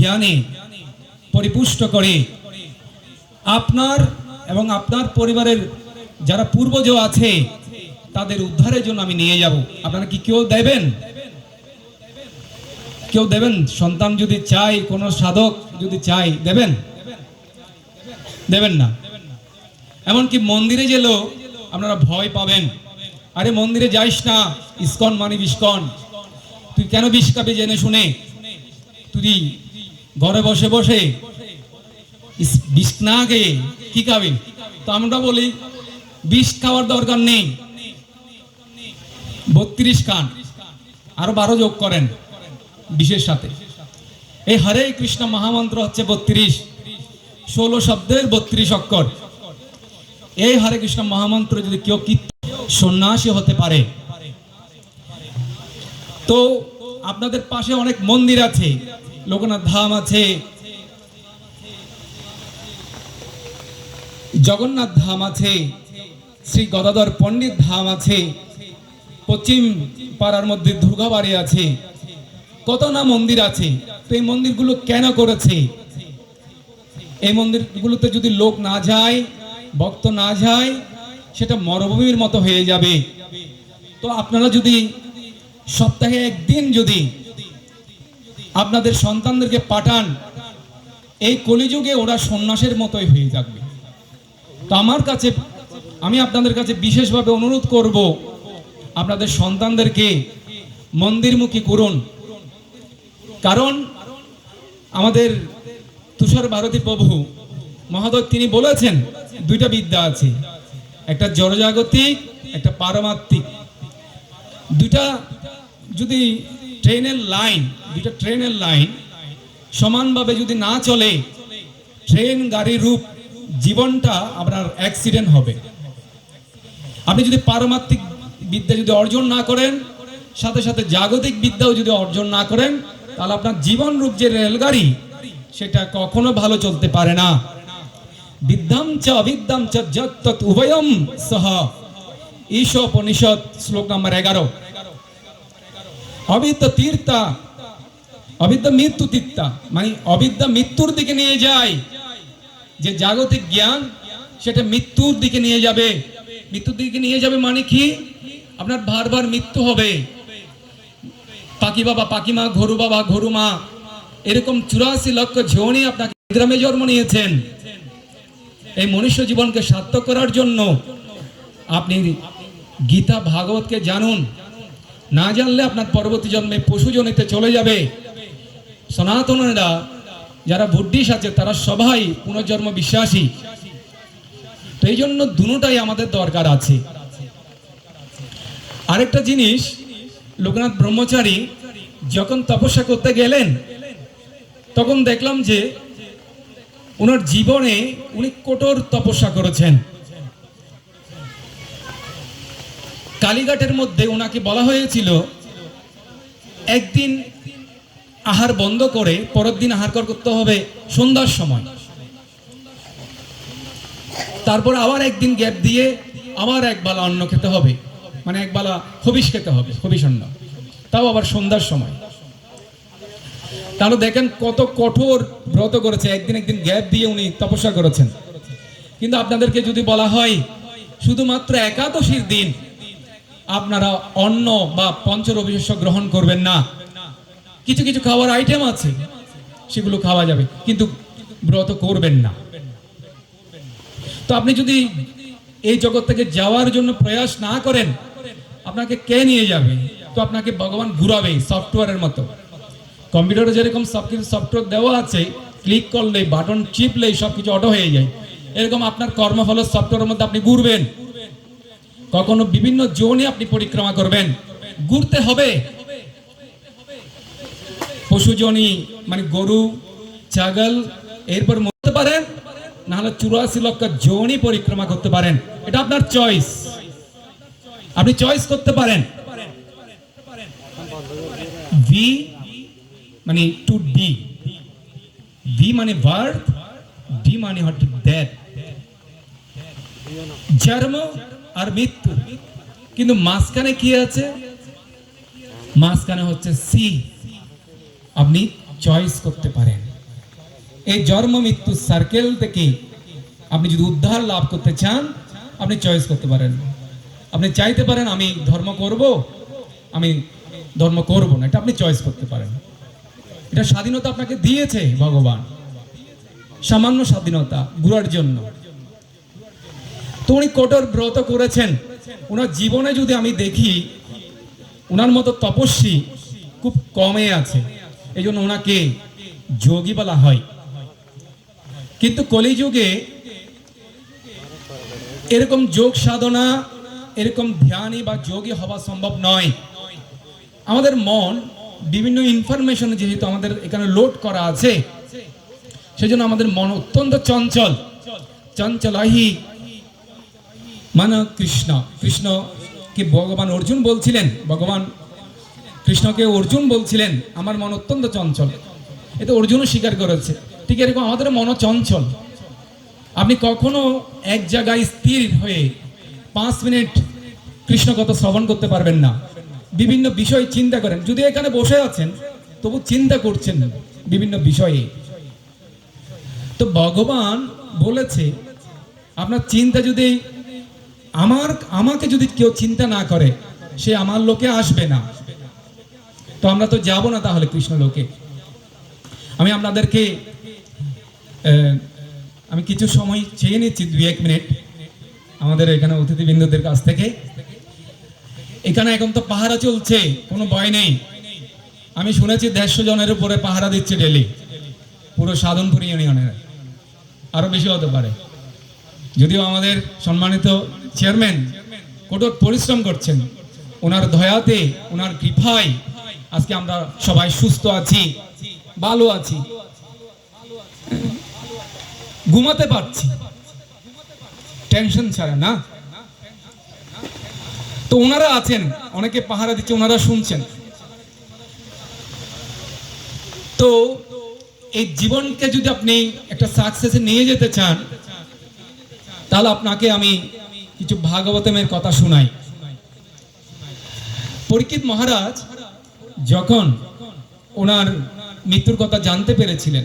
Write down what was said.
জ্ঞানে পরিপুষ্ট করে আপনার এবং আপনার পরিবারের যারা পূর্বজ আছে, তাদের উদ্ধারের জন্য আমি নিয়ে যাব। আপনারা কি কেউ দেবেন? কেউ দেবেন? সন্তান যদি চাই কোনো সাধক যদি চাই দেবেন? দেবেন না। এমনকি মন্দিরে গেলেও আপনারা ভয় পাবেন। আরে মন্দিরে যাইস না, ইস্কন মানে বিস্কন। তুই কেন বিষ খাবি জেনে শুনে? তুই ঘরে বসে বসে বিষ না খেয়ে কি খাবি? তো আমরা বলি, বিষ খাওয়ার দরকার নেই। বত্রিশ খান। আরও বারো যোগ করেন বিষের সাথে। এই হরে কৃষ্ণ মহামন্ত্র হচ্ছে বত্রিশ। ষোলো শব্দের বত্রিশ অক্ষর। এই হরে কৃষ্ণ মহামন্ত্র যদি কেউ কীর্তন সন্ন্যাসী হতে পারে। তো আপনাদের পাশে অনেক মন্দির আছে। লোকনাথ ধাম আছে। জগন্নাথ ধাম আছে। শ্রী গদাধর পণ্ডিত ধাম আছে। পশ্চিম পাড়ার মধ্যে দুর্গাবাড়ি আছে। কত না মন্দির আছে? তো এই মন্দিরগুলো কেন করেছে? এই মন্দিরগুলোতে যদি লোক না যায়, ভক্ত না যায়, সেটা মরুভূমির মতো হয়ে যাবে। তো আপনারা যদি সপ্তাহে একদিন যদি আপনাদের সন্তানদেরকে পাঠান। এই কলিযুগে ওরা সন্ন্যাসের মতোই হয়ে যাবে তো আমার কাছে, আমি আপনাদের কাছে বিশেষভাবে অনুরোধ করব, আপনাদের সন্তানদেরকে মন্দিরমুখী করুন। কারণ আমাদের তুষার ভারতী প্রভু মহাদয়, তিনি বলেছেন, দুইটা বিদ্যা আছে। একটা জড়জাগতিক, একটা পারমাত্মিক। দুইটা যদি ট্রেনের লাইন দুইটা ট্রেনের লাইন সমানভাবে যদি না চলে, ট্রেন, গাড়ির রূপ, জীবনটা আপনার অ্যাক্সিডেন্ট হবে। আপনি যদি পারমাত্মিক বিদ্যা যদি অর্জন না করেন, সাথে সাথে জাগতিক বিদ্যাও যদি অর্জন না করেন, তাহলে আপনার জীবন রূপ যে রেলগাড়ি, সেটা কখনো ভালো চলতে পারে না। বিদ্যাম চ অবিদ্যাম চ যত্তৎ উভয়ম সহ। ঈশোপনিষদ শ্লোক নাম্বার এগারো। অবিদ্যা তীর্থা অবিদ্যা মৃত্যু তিত্তা মানে অবিদ্যা মৃত্যুর দিকে নিয়ে যায়। যে জাগতিক জ্ঞান, সেটা মৃত্যুর দিকে নিয়ে যাবে। মৃত্যুর দিকে নিয়ে যাবে মানে কি? আপনার বারবার মৃত্যু হবে। পাখি বাবা পাখি মা ঘরু বাবা ঘরু মা এরকম চুরাশি লক্ষ ঝিওনি আপনাকে গ্রামে জন্ম নিয়েছেন। এই মনুষ্য জীবনকে সার্থক করার জন্য আপনি গীতা ভাগবতকে জানুন। না জানলে আপনার পরবর্তী জন্মে পশু জনিতে চলে যাবে। সনাতনেরা যারা বুদ্ধিস আছে, তারা সবাই পুনর্জন্ম বিশ্বাসী। তো এই জন্য দুটাই আমাদের দরকার আছে। আরেকটা জিনিস, লোকনাথ ব্রহ্মচারী যখন তপস্যা করতে গেলেন, তখন দেখলাম যে ওনার জীবনে উনি কঠোর তপস্যা করেছেন। কালীঘাটের মধ্যে ওনাকে বলা হয়েছিল, একদিন আহার বন্ধ করে পরের দিন আহার কর করতে হবে সন্ধ্যার সময়। তারপর আবার একদিন গ্যাপ দিয়ে আবার এক বেলা অন্ন খেতে হবে। মানে এক বেলা হবিষ খেতে হবে, হবিষ অন্ন। তাও আবার সন্ধ্যার সময়। তাহলে দেখেন কত কঠোর ব্রত করেছে। একদিন একদিন গ্যাপ দিয়ে উনি তপস্যা করেছেন। কিন্তু আপনাদেরকে যদি বলা হয়, শুধুমাত্র একাদশীর দিন আপনারা অন্ন বা পঞ্চরবিশ্ব গ্রহণ করবেন না। কিছু কিছু খাওয়ার আইটেম আছে, সেগুলো খাওয়া যাবে, কিন্তু ব্রত করবেন না। তো আপনি যদি এই জগৎ থেকে যাওয়ার জন্য প্রয়াস না করেন, আপনাকে কে নিয়ে যাবে? তো আপনাকে ভগবান ঘুরাবে সফটওয়্যারের মতো। কম্পিউটারে যেরকম সব কিছু সফটওয়্যার দেওয়া আছে ক্লিক করলে বাটন চিপলেই সব কিছু অটো হয়ে যায়। এরকম আপনার কর্মফলের সফটওয়্যারের মধ্যে আপনি ঘুরবেন। কখনো বিভিন্ন জোনে আপনি পরিক্রমা করবেন। ঘুরতে হবে পশুজনী মানে গরু, ছাগল, এরপর মরতে পারেন না হলে চুরাশি লক্ষ জনই পরিক্রমা করতে পারেন। এটা আপনার চয়েস আপনি চয়েস করতে পারেন। ভি মানে টু ডি ভি মানে বার্থ ডি মানে হচ্ছে ডেথ জন্ম আর মৃত্যু। কিন্তু মাঝখানে কি আছে? মাঝখানে হচ্ছে সি আপনি চয়েস করতে পারেন। এই জন্ম মৃত্যু সার্কেল থেকে আপনি যদি উদ্ধার লাভ করতে চান, আপনি চয়েস করতে পারেন। আপনি চাইতে পারেন, আমি ধর্ম করব, আমি ধর্ম করব না, এটা আপনি চয়েস করতে পারেন। এটা স্বাধীনতা আপনাকে দিয়েছে ভগবান। সামান্য স্বাধীনতা ঘুরার জন্য। তো উনি কঠোর ব্রত করেছেন। ওনার জীবনে যদি আমি দেখি, ওনার মতো তপস্বী খুব কমে আছে। এই জন্য ওনাকে যোগী বলা হয়। কিন্তু কলিযুগে এরকম যোগ সাধনা, এরকম ধ্যানী বা যোগী হওয়া সম্ভব নয়। আমাদের মন বিভিন্ন ইনফরমেশন যেহেতু আমাদের এখানে লোড করা আছে, সেজন্য আমাদের মন অত্যন্ত চঞ্চল। চঞ্চলাহি। মানে কৃষ্ণ কৃষ্ণকে ভগবান অর্জুন বলছিলেন? ভগবান কৃষ্ণকে অর্জুন বলছিলেন, আমার মন অত্যন্ত চঞ্চল। এটা অর্জুনও স্বীকার করেছে। ঠিক এরকম আমাদের মন চঞ্চল। আপনি কখনো এক জায়গায় স্থির হয়ে পাঁচ মিনিট কৃষ্ণ কথা শ্রবণ করতে পারবেন না। বিভিন্ন বিষয় চিন্তা করেন। যদি এখানে বসে আছেন, তবু চিন্তা করছেন বিভিন্ন বিষয়ে। তো ভগবান বলেছে, আপনার চিন্তা যদি আমার, আমাকে যদি কেউ চিন্তা না করে, সে আমার লোকে আসবে না। তো আমরা তো যাব না তাহলে কৃষ্ণ লোকে আমি আপনাদেরকে আমি কিছু সময় চেয়ে নিচ্ছি, দুই এক মিনিট, আমাদের এখানে অতিথিবৃন্দদের কাছ থেকে। এখানে এখন তো পাহারা চলছে, কোনো ভয় নেই। আমি শুনেছি দেড়শো জনের উপরে পাহারা দিচ্ছে ডেলি, পুরো সাধনপুর ইউনিয়নের। আরও বেশি হতে পারে। যদিও আমাদের সম্মানিত চেয়ারম্যান কঠোর পরিশ্রম করছেন, ওনার দয়াতে, ওনার কৃপায় আজকে আমরা সবাই সুস্থ আছি, ভালো আছি। ঘুমাতে পারছি। টেনশন ছাড়া, না? তো ওনারা আছেন, অনেকে পাহারা দিচ্ছে, ওনারা শুনছেন। তো এই জীবনকে যদি আপনি একটা সাকসেসে নিয়ে যেতে চান, তাহলে আপনাকে আমি কিছু ভাগবতমের কথা শোনাই। পরীক্ষিত মহারাজ যখন ওনার মৃত্যুর কথা জানতে পেরেছিলেন